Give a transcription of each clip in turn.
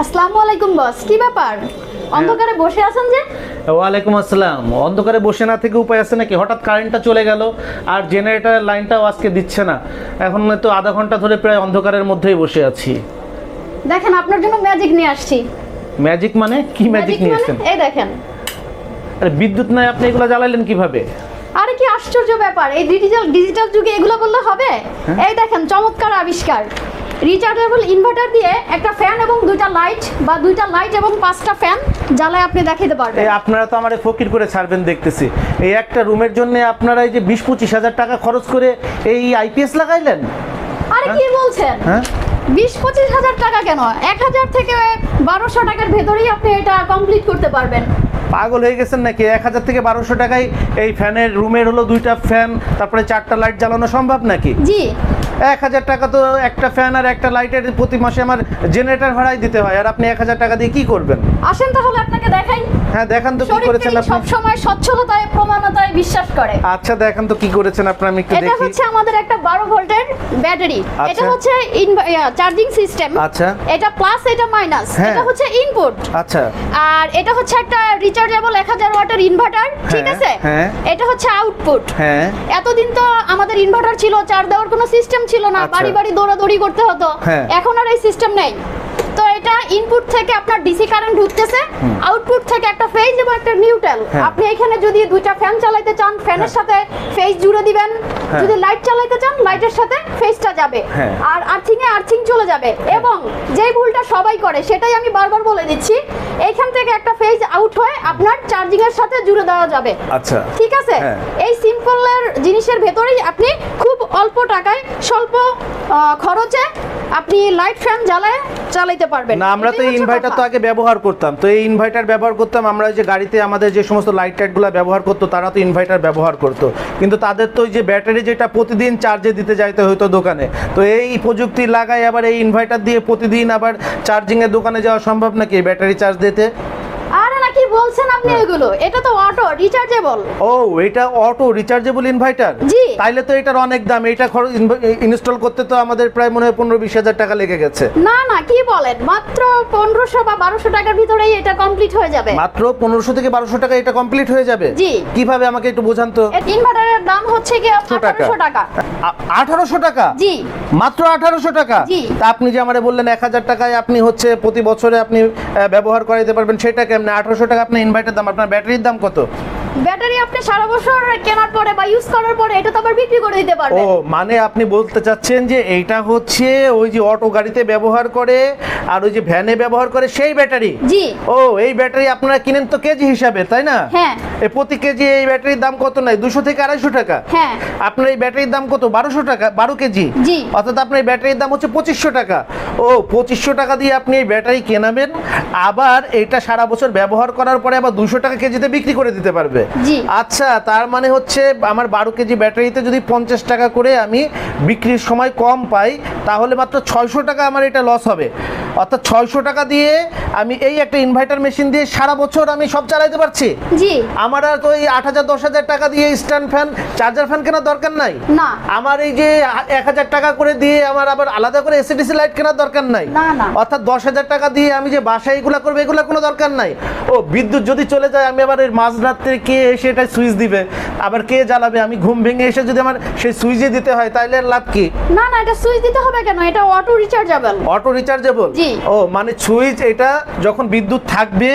আসসালামু আলাইকুম বস। কি ব্যাপার? অন্ধকারে বসে আছেন যে? ওয়ালাইকুম আসসালাম। অন্ধকারে বসে না থেকে উপায় আছে নাকি? হঠাৎ কারেন্টটা চলে গেল আর জেনারেটর লাইনটাও আজকে দিচ্ছে না। এখন তো আধা ঘণ্টা ধরে প্রায় অন্ধকারের মধ্যেই বসে আছি। দেখেন আপনার জন্য ম্যাজিক নিয়ে আসছি। ম্যাজিক মানে? কি ম্যাজিক নিয়ে মানে? এসেছেন এই দেখেন। আরে বিদ্যুৎ নাই আপনি এগুলো জ্বালাইলেন কীভাবে? আরে কি আশ্চর্য ব্যাপার। এই ডিজিটাল ডিজিটাল যুগে এগুলো বললে হবে? হ্যাঁ। এই দেখেন চমৎকার আবিষ্কার। রিচার্জেবল ইনভার্টার দিয়ে একটা ফ্যান এবং দুইটা লাইট বা দুইটা লাইট এবং পাঁচটা ফ্যান জ্বালায় আপনি দেখাতে পারবেন। আপনারা তো আমার ফকির করে ছাড়বেন দেখতেছি। এই একটা রুমের জন্য আপনারা এই যে বিশ পঁচিশ হাজার টাকা খরচ করে এই আইপিএস লাগাইলেন? আরে কি বলছেন? হ্যাঁ? বিশ পঁচিশ হাজার টাকা কেন? এক হাজার থেকে বারোশো টাকার ভেতরেই আপনি এটা কমপ্লিট করতে পারবেন। পাগল হয়ে গেছেন নাকি? এক হাজার থেকে বারোশো টাকায় এই ফ্যানের রুমের হলো দুইটা ফ্যান তারপরে চারটা লাইট জ্বালানো সম্ভব নাকি? জি। এক হাজার টাকা তো একটা ফ্যান আর একটা লাইটের প্রতি মাসে আমার জেনারেটর ভাড়াই দিতে হয় আর আপনি এক হাজার টাকা দিয়ে কি করবেন? আসেন তাহলে আপনাকে দেখাই। হ্যাঁ দেখান তো কি করেছেন আপনি। সবসময় স্বচ্ছলতায় প্রমাণতায় বিশ্বাস করে। আচ্ছা দেখান তো কি করেছেন আপনি আমি একটু দেখি। এটা হচ্ছে আমাদের একটা বারো ভোল্টের ব্যাটারি। আচ্ছা। এটা হচ্ছে চার্জিং সিস্টেম। আচ্ছা। এটা প্লাস এটা মাইনাস হ্যাঁ। এটা হচ্ছে ইনপুট আচ্ছা। আর এটা হচ্ছে একটা রিচার্জেবল এক হাজার ওয়াটের ইনভার্টার ঠিক হ্যাঁ, আছে হ্যাঁ। এটা হচ্ছে আউটপুট হ্যাঁ এতদিন তো আমাদের ইনভার্টার ছিল চার্জ দেওয়ার কোনো সিস্টেম ছিল না আচ্ছা। বাড়ি বাড়ি দৌড়াদৌড়ি করতে হতো। এখন আর এই সিস্টেম নেই তো এটা ইনপুট থেকে আপনার ডিসি কারেন্ট ঢুকতেছে আউটপুট থেকে একটা ফেজ এবং একটা নিউট্রাল হ্যাঁ। আপনি এখানে যদি দুইটা ফ্যান চালাতে চান ফ্যানের। সাথে ফেজ জুড়ে দিবেন হ্যাঁ। যদি লাইট চালাতে চান লাইটের সাথে ফেজটা যাবে হ্যাঁ। আর আর্থিং এ আর্থিং চলে যাবে এবং যেই ভুলটা সবাই করে সেটাই আমি বারবার বলে দিচ্ছি এইখান থেকে একটা ফেজ আউট হয়ে আপনার চার্জিং এর সাথে জুড়ে দেওয়া যাবে আচ্ছা ঠিক আছে। এই সিম্পলের জিনিসের ভেতরেই আপনি খুব অল্প টাকায় স্বল্প খরচে আপনি লাইট ফ্যান জ্বালায় চালাইতে পারবেন। না আমরা তো ইনভার্টার তো আগে ব্যবহার করতাম। তো এই ইনভার্টার ব্যবহার করতাম আমরা যে গাড়িতে আমাদের যে সমস্ত লাইট টাইটগুলো ব্যবহার করতো তারা তো ইনভার্টার ব্যবহার করতো। কিন্তু তাদের তো ওই যে ব্যাটারি যেটা প্রতিদিন চার্জে দিতে যাইতে হতো দোকানে। তো এই প্রযুক্তি লাগায় আবার এই ইনভার্টার দিয়ে প্রতিদিন আবার চার্জিংয়ের দোকানে যাওয়া সম্ভব নাকি? ব্যাটারি চার্জ দিতে? বলছেন আপনি হ্যাঁ। এগুলো? এটা তো অটো রিচার্জেবল ও এটা অটো রিচার্জেবল ইনভার্টার জি। তাইলে তো এটার অনেক দাম এটা ইনস্টল করতে তো আমাদের প্রায় মনে হয় পনেরো বিশ হাজার টাকা লেগে গেছে। না না কি বলেন? মাত্র পনেরোশো বা বারোশো টাকার ভিতরেই এটা কমপ্লিট হয়ে যাবে। মাত্র পনেরোশো থেকে বারোশো টাকা এটা কমপ্লিট হয়ে যাবে? জি। কীভাবে আমাকে একটু বোঝান তো? ইনভার্টারের দাম হচ্ছে কি আঠারোশো টাকা। আঠারোশো টাকা? জি। মাত্র আঠারোশো টাকা? তা আপনি যে আমারে বললেন এক হাজার টাকায় আপনি হচ্ছে প্রতি বছরে আপনি ব্যবহার করাইতে পারবেন সেটা কেমন? আঠারোশো টাকা আপনার ইনভার্টার দাম আপনার ব্যাটারির দাম কত? ব্যাটারি আপনি সারা বছর কেনার পরে বা ইউজ করার পরে এটা তো আবার বিক্রি করে দিতে ও মানে আপনি বলতে চাচ্ছেন যে এইটা হচ্ছে ওই যে অটো গাড়িতে ব্যবহার করে আর ওই যে ভ্যানে ব্যবহার করে সেই ব্যাটারি? জি। ও এই ব্যাটারি আপনারা কিনেন তো কেজি হিসাবে তাই না? হ্যাঁ। এই প্রতি কেজি এই ব্যাটারির দাম কত নাই দুশো থেকে আড়াইশো টাকা। হ্যাঁ। আপনার এই ব্যাটারির দাম কত? বারোশো টাকা বারো কেজি? জি। অর্থাৎ আপনার এই ব্যাটারির দাম হচ্ছে পঁচিশশো টাকা। ও পঁচিশশো টাকা দিয়ে আপনি এই ব্যাটারি কেনাবেন আবার এটা সারা বছর ব্যবহার করার পরে আবার দুশো টাকা কেজিতে বিক্রি করে দিতে পারবে। জি। আচ্ছা তার মানে হচ্ছে আমার বারো কেজি ব্যাটারিতে যদি পঞ্চাশ টাকা করে আমি বিক্রির সময় কম পাই তাহলে মাত্র ছয়শো টাকা আমার এটা লস হবে অর্থাৎ ছয়শো টাকা দিয়ে আমি এই একটা ইনভার্টার মেশিন দিয়ে সারা বছর আমি সব চালাইতে পারছি? জি। আমার আর তো এই আট হাজার দশ হাজার টাকা দিয়ে স্ট্যান্ড ফ্যান চার্জার ফ্যান কেনার দরকার নাই? না। আমার এই যে এক হাজার টাকা করে দিয়ে আমার আবার আলাদা করে এসিডিসি লাইট কেনার দরকার নাই? না, না। অর্থাৎ দশ হাজার টাকা দিয়ে আমি যে বাসায় এগুলা করব এগুলা কোনো দরকার নাই। ও বিদ্যুৎ যদি চলে যায় আমি আবার এর মাঝরাত্রে কে এসে এটা সুইচ দিবে? আবার কে জ্বালাবে? আমি ঘুম ভেঙে এসে যদি আমার সেই সুইচে দিতে হয় তাহলে লাভ কি? না না এটা সুইচ দিতে হবে কেন? এটা অটো রিচার্জেবল অটো রিচার্জেবল জি। ও মানে সুইচ এটা যখন বিদ্যুৎ থাকবে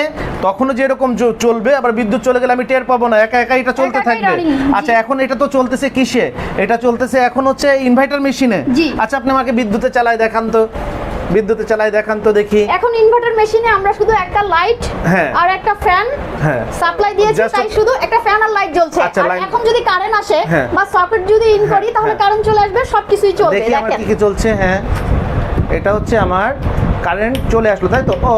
তখনও যেরকম চলবে আবার বিদ্যুৎ চলে গেলে আমি টের পাবো না একা একা এটা চলতে থাকবে। আচ্ছা এখন এটা তো চলতেছে কিসে? এটা চলতেছে এখন হচ্ছে ইনভার্টার মেশিনে আচ্ছা আপনি আমাকে বিদ্যুতে চালায় দেখান তো। বিদ্যুতে চালায় দেখান তো দেখি। এখন ইনভার্টার মেশিনে আমরা শুধু একটা লাইট হ্যাঁ। আর একটা ফ্যান সাপ্লাই দিয়েছি তাই শুধু একটা ফ্যান আর লাইট জ্বলছে। আচ্ছা, আর এখন যদি কারেন্ট আসে হ্যাঁ। বা সকেট যদি ইন করি তাহলে হ্যাঁ। কারেন্ট চলে আসবে সবকিছুই চলবে দেখি আমার কি কি চলছে হ্যাঁ। এটা হচ্ছে আমার কারেন্ট চলে আসলো তাই তো? ও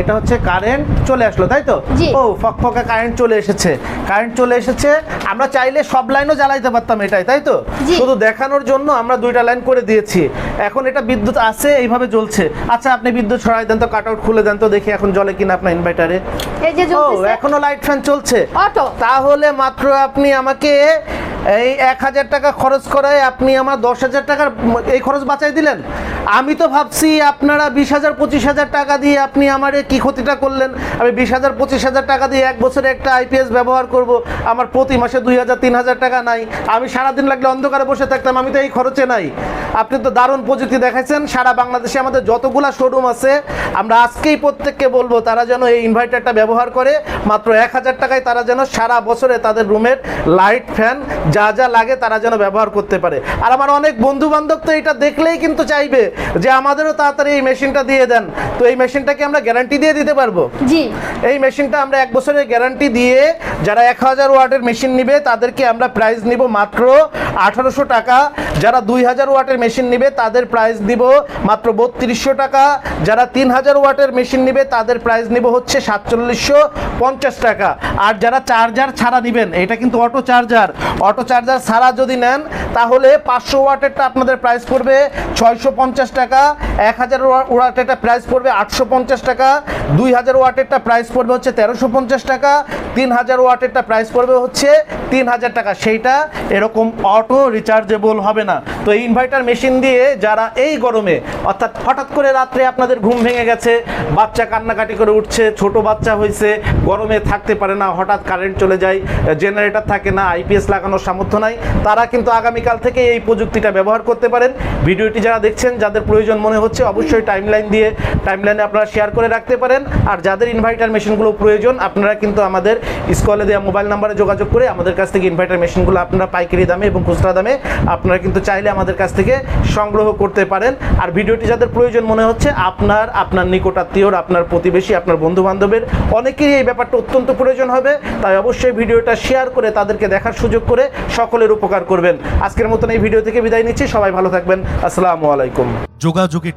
এটা হচ্ছে কারেন্ট চলে আসলো তাই তো। ও ফকফকা কারেন্ট চলে এসেছে। কারেন্ট চলে এসেছে আমরা চাইলে সব লাইনও জ্বালাইতে পারতাম এটাই তাই তো? শুধু দেখানোর জন্য আমরা দুইটা লাইন করে দিয়েছি। এখন এটা বিদ্যুৎ আছে এইভাবে জ্বলছে। আচ্ছা আপনি বিদ্যুৎ সরাই দেন তো কাট আউট খুলে দেন তো দেখি এখন জ্বলে কিনা আপনার ইনভার্টারে এই যে ও এখনও লাইট ফ্যান চলছে। অটো তাহলে মাত্র আপনি আমাকে এই এক হাজার টাকা খরচ করায় আপনি আমার দশ হাজার টাকার এই খরচ বাঁচাই দিলেন? আমি তো ভাবছি আপনারা বিশ হাজার, পঁচিশ হাজার টাকা দিয়ে আপনি আমার কি ক্ষতিটা করলেন? আমি বিশ হাজার, পঁচিশ হাজার টাকা দিয়ে এক বছরে একটা আইপিএস ব্যবহার করব। আমার প্রতি মাসে দুই হাজার, তিন হাজার টাকা নাই। আমি সারাদিন লাগলে অন্ধকারে বসে থাকতাম, আমি তো এই খরচে নাই। আপনি তো দারুণ প্রযুক্তি দেখাচ্ছেন সারা বাংলাদেশে আমাদের যতগুলা শোরুম আছে, আমরা আজকেই প্রত্যেককে বলব, তারা যেন এই ইনভার্টারটা ব্যবহার করে, মাত্র এক হাজার টাকায় তারা যেন সারা বছরে তাদের রুমের লাইট ফ্যান যা যা লাগে তারা যেন ব্যবহার করতে পারে। আর আমার অনেক বন্ধু বান্ধব তো এটা দেখলেই কিন্তু চাইবে যে আমাদেরও তাড়াতাড়ি এই মেশিনটা দিয়ে দেন। তো এই মেশিনটাকে আমরা গ্যারান্টি দিয়ে দিতে পারব? জি। এই মেশিনটা আমরা এক বছরের গ্যারান্টি দিয়ে যারা এক হাজার ওয়াটের মেশিন নিবে তাদেরকে আমরা প্রাইস নিব মাত্র আঠারোশো টাকা। যারা দুই হাজার ওয়াটের মেশিন নিবে তাদের প্রাইস দিব মাত্র বত্রিশশো টাকা। যারা তিন হাজার ওয়াটের মেশিন নিবে তাদের প্রাইস নিব হচ্ছে সাতচল্লিশশো পঞ্চাশ টাকা। আর যারা চার্জার ছাড়া নেবেন এটা কিন্তু অটো চার্জার অটো চার্জার ছাড়া যদি নেন তাহলে পাঁচশো ওয়াটেরটা আপনাদের প্রাইস পড়বে ছয়শো পঞ্চাশ টাকা এক হাজার ওয়াটেরটা প্রাইস পড়বে আটশো পঞ্চাশ টাকা, দুই হাজার ওয়াটেরটা প্রাইস পড়বে হচ্ছে তেরোশো পঞ্চাশ টাকা, তিন হাজার ওয়াটেরটা প্রাইস পড়বে হচ্ছে তিন হাজার টাকা। সেইটা এরকম অটো রিচার্জেবল হবে না। তো এই ইনভার্টার মেশিন দিয়ে যারা এই গরমে, অর্থাৎ হঠাৎ করে রাত্রে আপনাদের ঘুম ভেঙে গেছে, বাচ্চা কান্নাকাটি করে উঠছে, ছোট বাচ্চা হয়েছে গরমে থাকতে পারে না, হঠাৎ কারেন্ট চলে যায় জেনারেটর থাকে না আইপিএস লাগানোর সামর্থ্য নাই, তারা কিন্তু আগামীকাল থেকে এই প্রযুক্তিটা ব্যবহার করতে পারেন। ভিডিওটি যারা দেখছেন, যাদের প্রয়োজন মনে হচ্ছে অবশ্যই টাইমলাইন দিয়ে টাইমলাইনে আপনারা শেয়ার করে রাখতে পারেন। আর যাদের ইনভার্টার মেশিনগুলো প্রয়োজন, আপনারা কিন্তু আমাদের স্কলে দেওয়া মোবাইল নাম্বারে যোগাযোগ করে আমাদের কাছ থেকে ইনভার্টার মেশিনগুলো আপনারা পাইকারি দামে এবং খুচরা দামে আপনারা কিন্তু চাইলে আমাদের কাছ থেকে সংগ্রহ করতে পারেন। আর ভিডিওটি যাদের প্রয়োজন মনে হচ্ছে, আপনার আপনার নিকটাত্মীয়র আপনার প্রতিবেশী, আপনার বন্ধু বান্ধবের অনেকেরই এই ব্যাপারটা অত্যন্ত প্রয়োজন হবে। তাই অবশ্যই ভিডিওটা শেয়ার করে তাদেরকে দেখার সুযোগ করে সকলের উপকার করবেন। আজকের মতন এই ভিডিও থেকে বিদায় নিচ্ছি। সবাই ভালো থাকবেন। আসসালামু আলাইকুম। যোগাযোগের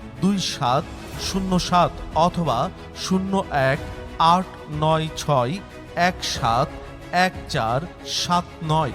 দুই সাত শূন্য সাত অথবা শূন্য এক আট নয় ছয় এক সাত এক চার সাত নয়।